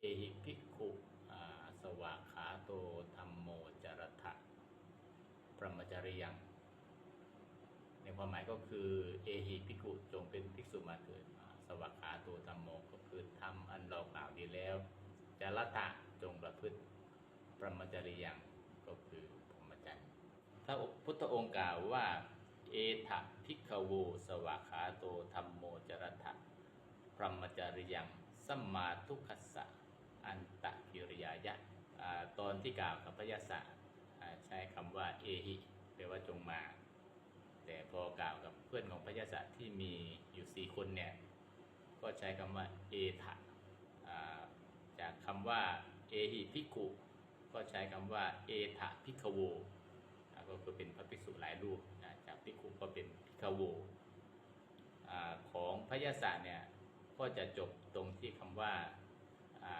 เอหิภิกขุสวากขาโตธรรมโมจรทะพรหมจริยัง ในความหมายก็คือเอหิภิกขุจงเป็นภิกษุมาเถิดสวากขาโตธรรมโมก็คือทำอันเรากล่าวดีแล้วจรทะจงประพฤติพรหมจริยังก็คือพรหมจรรย์ถ้าพุทธองค์กล่าวว่าเอถะภิกขโวสวากขาโตธรรมโมจรทะพรหมจริยังสัมมาทุกขสสะอันตะกิริยายะอ่า ตอนที่กล่าวกับพยาศะอ่าใช้คำว่าเอหิแปลว่าจงมา แต่พอกล่าวกับเพื่อนของพยาศะที่มีอยู่สี่คนเนี่ยก็ใช้คำว่าเอถะจากคำว่าเอหิภิกุก็ใช้คำว่าเอถะภิกโวก็คือเป็นพระภิกษุหลายรูปนะจากภิกุก็เป็นภิกโวของพยาศาเนี่ยก็จะจบตรงที่คำว่า